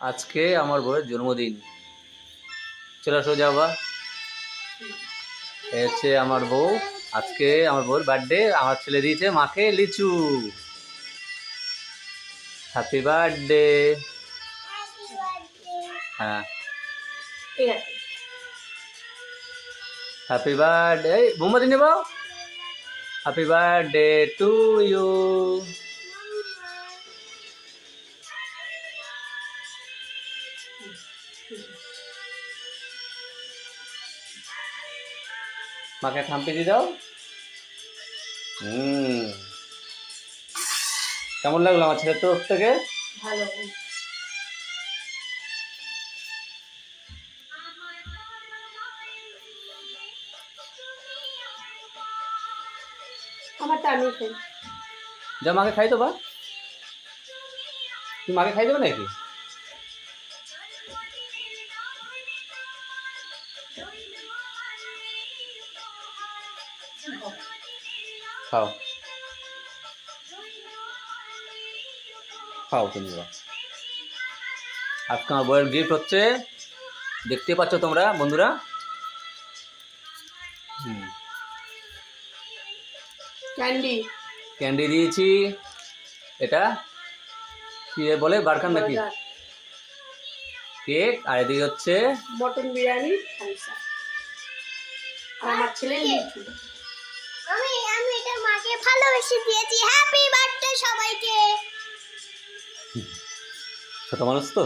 আজকে আমার বউয়ের জন্মদিন। চলে আসো যাবা। হচ্ছে আমার বউ। আজকে আমার বউর বার্থডে আমার ছেলে দিয়েছে মাকে লিচু। হ্যাপি বার্থডে হ্যাঁ। হ্যাপি বার্থডে এই মোমবাতি নেব হ্যাপি বার্থডে টু ইউ মাকে থাম্পি দিয়ে দাও। হুম। কেমন লাগল আমার ছেলের তরফ থেকে? ভালো। আমার তো আমি খাই যা মাকে খাই তো বা। তুই মাকে খাই দেবে নাকি? খাও। খাও তুমি বা আজকে আমার বয়ের গিফট হচ্ছে দেখতে পাচ্ছ তোমরা বন্ধুরা? ক্যান্ডি। ক্যান্ডি দিয়েছি। এটা কি বলে? বারকান নাকি? কেক আর এদিকে হচ্ছে মটন বিরিয়ানি আর আমার ছেলে আমি আমি এটা মাকে ভালোবেসে দিয়েছি। হ্যাপি বার্থডে সবাইকে। ছোট মানুষ তো?